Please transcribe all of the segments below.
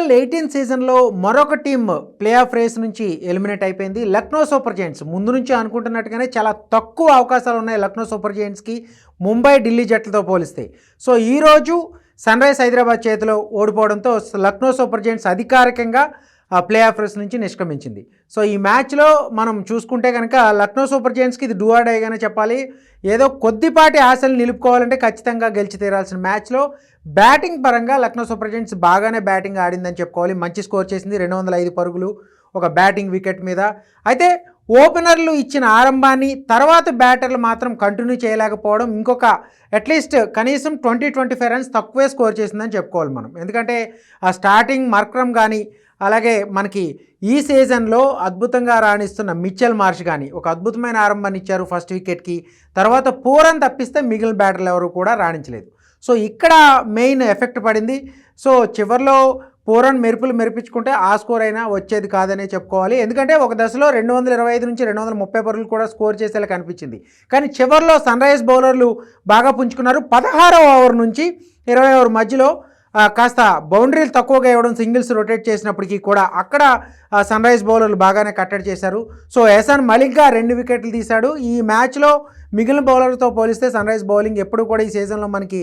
IPL eighteen సీజన్లో మరొక team play of race నుంచి ఎలిమినేట్ అయిపోయింది. Lucknow super giants. ముందు నుంచి అనుకుంటున్నట్టుగానే చాలా తక్కువ అవకాశాలు ఉన్నాయి లక్నో సూపర్ జైంట్స్కి ముంబై ఢిల్లీ జట్లతో పోలిస్తే. సో ఈరోజు సన్ రైజ్ హైదరాబాద్ చేతిలో ఓడిపోవడంతో లక్నో సూపర్ జైంట్స్ అధికారికంగా ప్లే ఆఫ్ రేస్ నుంచి నిష్క్రమించింది. సో ఈ మ్యాచ్లో మనం చూసుకుంటే కనుక లక్నో సూపర్ జైంట్స్కి ఇది డూ చెప్పాలి. ఏదో కొద్దిపాటి ఆశలు నిలుపుకోవాలంటే ఖచ్చితంగా గెలిచి తీరాల్సిన మ్యాచ్లో బ్యాటింగ్ పరంగా లక్నో సూపర్ జైంట్స్ బాగానే బ్యాటింగ్ ఆడిందని చెప్పుకోవాలి. మంచి స్కోర్ చేసింది రెండు వందల ఐదు పరుగులు ఒక బ్యాటింగ్ వికెట్ మీద. అయితే ఓపెనర్లు ఇచ్చిన ఆరంభాన్ని తర్వాత బ్యాటర్లు మాత్రం కంటిన్యూ చేయలేకపోవడం ఇంకొక అట్లీస్ట్ కనీసం ట్వంటీ ట్వంటీ ఫైవ్ రన్స్ తక్కువే స్కోర్ చేసిందని చెప్పుకోవాలి మనం. ఎందుకంటే ఆ స్టార్టింగ్ మర్క్రమ్ కానీ అలాగే మనకి ఈ సీజన్లో అద్భుతంగా రాణిస్తున్న మిచ్చెల్ మార్ష్ కానీ ఒక అద్భుతమైన ఆరంభాన్ని ఇచ్చారు ఫస్ట్ వికెట్కి. తర్వాత పూరన్ తప్పిస్తే మిగిలిన బ్యాటర్లు ఎవరు కూడా రాణించలేదు. సో ఇక్కడ మెయిన్ ఎఫెక్ట్ పడింది. సో చివరిలో పూరన్ మెరుపులు మెరిపించుకుంటే ఆ స్కోర్ అయినా వచ్చేది కాదనే చెప్పుకోవాలి. ఎందుకంటే ఒక దశలో రెండు వందల ఇరవై ఐదు నుంచి రెండు వందల ముప్పై పరుగులు కూడా స్కోర్ చేసేలా కనిపించింది. కానీ చివరిలో సన్ రైజ్ బౌలర్లు బాగా పుంజుకున్నారు. పదహారవ ఓవర్ నుంచి ఇరవై ఓవర్ మధ్యలో కాస్త బౌండరీలు తక్కువగా ఇవ్వడం సింగిల్స్ రొటేట్ చేసినప్పటికీ కూడా అక్కడ సన్ రైజ్ బౌలర్లు బాగానే కట్టడి చేశారు. సో ఎహసాన్ మలిక్గా రెండు వికెట్లు తీశాడు. ఈ మ్యాచ్లో మిగిలిన బౌలర్తో పోలిస్తే సన్ రైజ్ బౌలింగ్ ఎప్పుడు కూడా ఈ సీజన్లో మనకి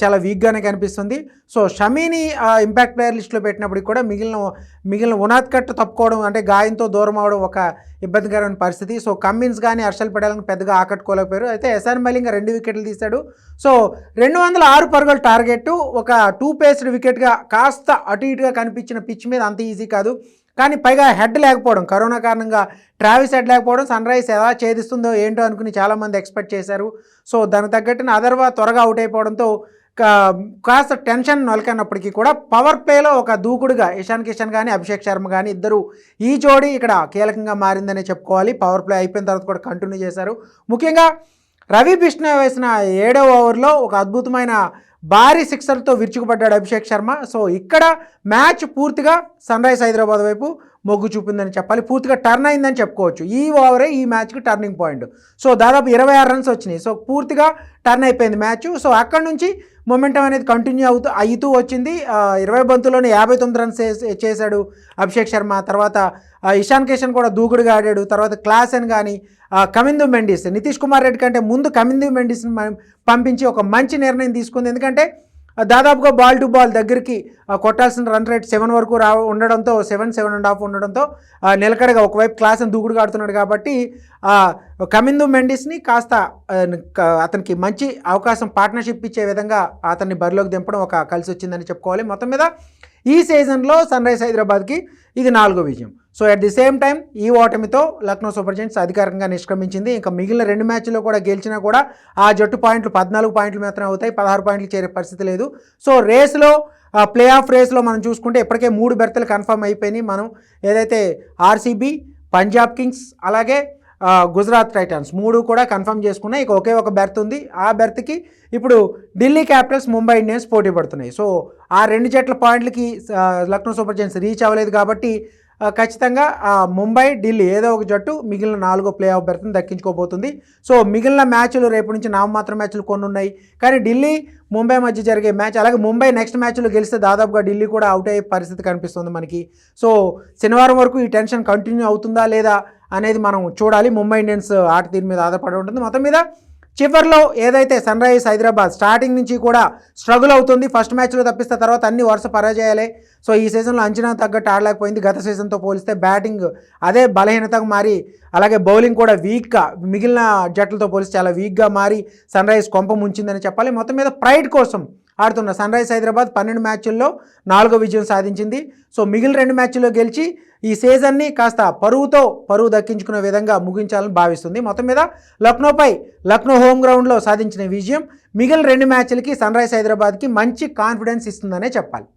చాలా వీక్గానే కనిపిస్తుంది. సో షమీని ఇంపాక్ట్ ప్లేయర్ లిస్ట్లో పెట్టినప్పటికి కూడా మిగిలిన మిగిలిన ఉనాద్ కట్ తప్పుకోవడం అంటే గాయంతో దూరం అవడం ఒక ఇబ్బందికరమైన పరిస్థితి. సో కమ్మిన్స్ కానీ హర్షల్ పటేల్ని పెద్దగా ఆకట్టుకోలేకపోయారు. అయితే ఎస్ఆర్ మలింగ్ రెండు వికెట్లు తీశాడు. సో రెండు వందల ఆరు పరుగుల టార్గెట్ ఒక టూ పేస్డ్ వికెట్గా కాస్త అటు ఇటుగా కనిపించిన పిచ్ మీద అంత ఈజీ కాదు. కానీ పైగా హెడ్ లేకపోవడం కరోనా కారణంగా ట్రావెల్స్ హెడ్ లేకపోవడం సన్ రైజ్ ఎలా ఛేదిస్తుందో ఏంటో అనుకుని చాలామంది ఎక్స్పెక్ట్ చేశారు. సో దానికి తగ్గట్టున అదర్వా త్వరగా అవుట్ అయిపోవడంతో కాస్త టెన్షన్ నొలకైనప్పటికీ కూడా పవర్ ప్లేలో ఒక దూకుడుగా ఇషాన్ కిషన్ కానీ అభిషేక్ శర్మ కానీ ఇద్దరు ఈ జోడీ ఇక్కడ కీలకంగా మారిందనే చెప్పుకోవాలి. పవర్ ప్లే అయిపోయిన తర్వాత కూడా కంటిన్యూ చేశారు. ముఖ్యంగా రవి బిష్ణ వేసిన ఏడవ ఓవర్లో ఒక అద్భుతమైన భారీ సిక్సర్తో విరుచుకుపడ్డాడు అభిషేక్ శర్మ. సో ఇక్కడ మ్యాచ్ పూర్తిగా సన్ రైజ్ హైదరాబాద్ వైపు మొగ్గు చూపిందని చెప్పాలి. పూర్తిగా టర్న్ అయిందని చెప్పుకోవచ్చు. ఈ ఓవరే ఈ మ్యాచ్కి టర్నింగ్ పాయింట్ సో దాదాపు ఇరవై ఆరు రన్స్ వచ్చినాయి. సో పూర్తిగా టర్న్ అయిపోయింది మ్యాచ్ సో అక్కడ నుంచి మొమెంటం అనేది కంటిన్యూ అవుతూ అవుతూ వచ్చింది. ఇరవై బంతుల్లోనే యాభై తొమ్మిది రన్స్ చేసే- చేశాడు అభిషేక్ శర్మ. తర్వాత ఇషాన్ కిషన్ కూడా దూకుడుగా ఆడాడు. తర్వాత క్లాస్ కానీ కమిందు మెండిస్. నితీష్ కుమార్ రెడ్డి కంటే ముందు కమిందు మెండిస్ని పంపించి ఒక మంచి నిర్ణయం తీసుకుంది. ఎందుకంటే దాదాపుగా బాల్ టు బాల్ దగ్గరికి కొట్టాల్సిన రన్ రేట్ సెవెన్ వరకు రా ఉండడంతో సెవెన్ సెవెన్ అండ్ హాఫ్ ఉండడంతో నిలకడగా ఒకవైపు క్లాస్ని దూకుడుగా ఆడుతున్నాడు కాబట్టి కమిందు మెండిస్ని కాస్త అతనికి మంచి అవకాశం పార్ట్నర్షిప్ ఇచ్చే విధంగా అతన్ని బరిలోకి దింపడం ఒక కలిసి వచ్చిందని చెప్పుకోవాలి. మొత్తం మీద ఈ సీజన్లో సన్ రైజ్ హైదరాబాద్కి ఇది నాలుగో విజయం. So at the same time ఈ ఓటమితో లక్నో సూపర్ జెంట్స్ అధికారికంగా నిష్క్రమించింది. ఇంకా మిగిలిన రెండు మ్యాచ్ల్లో కూడా గెలిచినా కూడా ఆ జట్టు పాయింట్లు పద్నాలుగు పాయింట్లు మాత్రమే అవుతాయి. పదహారు పాయింట్లు చేరే పరిస్థితి లేదు. సో రేస్లో ప్లే ఆఫ్ రేస్లో మనం చూసుకుంటే ఇప్పటికే మూడు బెర్తలు కన్ఫర్మ్ అయిపోయినాయి. మనం ఏదైతే ఆర్సీబీ పంజాబ్ కింగ్స్ అలాగే గుజరాత్ టైటన్స్ మూడు కూడా కన్ఫర్మ్ చేసుకున్నాయి. ఇక ఒకే ఒక బెర్త్ ఉంది. ఆ బెర్త్కి ఇప్పుడు ఢిల్లీ క్యాపిటల్స్ ముంబై ఇండియన్స్ పోటీ పడుతున్నాయి. సో ఆ రెండు జట్ల పాయింట్లకి లక్నో సూపర్ జైన్స్ రీచ్ అవ్వలేదు కాబట్టి ఖచ్చితంగా ముంబై ఢిల్లీ ఏదో ఒక జట్టు మిగిలిన నాలుగో ప్లే ఆఫ్ బెర్త్ని దక్కించుకోబోతుంది. సో మిగిలిన మ్యాచ్లు రేపు నుంచి నామమాత్రం మ్యాచ్లు కొన్ని ఉన్నాయి కానీ ఢిల్లీ ముంబై మధ్య జరిగే మ్యాచ్ అలాగే ముంబై నెక్స్ట్ మ్యాచ్లో గెలిస్తే దాదాపుగా ఢిల్లీ కూడా అవుట్ అయ్యే పరిస్థితి కనిపిస్తుంది మనకి. సో శనివారం వరకు ఈ టెన్షన్ కంటిన్యూ అవుతుందా లేదా అనేది మనం చూడాలి. ముంబై ఇండియన్స్ ఆట తీరు మీద ఆధారపడి ఉంటుంది. మొత్తం మీద చివరిలో ఏదైతే సన్ రైజ్ హైదరాబాద్ స్టార్టింగ్ నుంచి కూడా స్ట్రగుల్ అవుతుంది. ఫస్ట్ మ్యాచ్లో తప్పిస్తే తర్వాత అన్ని వరుస పరాజయాలే. సో ఈ సీజన్లో అంచనా తగ్గట్టు ఆడలేకపోయింది. గత సీజన్తో పోలిస్తే బ్యాటింగ్ అదే బలహీనతగా మారి అలాగే బౌలింగ్ కూడా వీక్గా మిగిలిన జట్లతో పోలిస్తే చాలా వీక్గా మారి సన్ రైజ్ కొంప ముంచిందని చెప్పాలి. మొత్తం మీద ప్రైడ్ కోసం ఆడుతున్న సన్ రైజ్ హైదరాబాద్ పన్నెండు మ్యాచ్ల్లో నాలుగో విజయం సాధించింది. సో మిగిలిన రెండు మ్యాచ్ల్లో గెలిచి ఈ సీజన్ని కాస్త పరువుతో పరువు దక్కించుకునే విధంగా ముగించాలని భావిస్తుంది. మొత్తం మీద లక్నోపై లక్నో హోమ్ గ్రౌండ్లో సాధించిన విజయం మిగిలిన రెండు మ్యాచ్లకి సన్ రైజ్ హైదరాబాద్కి మంచి కాన్ఫిడెన్స్ ఇస్తుందనే చెప్పాలి.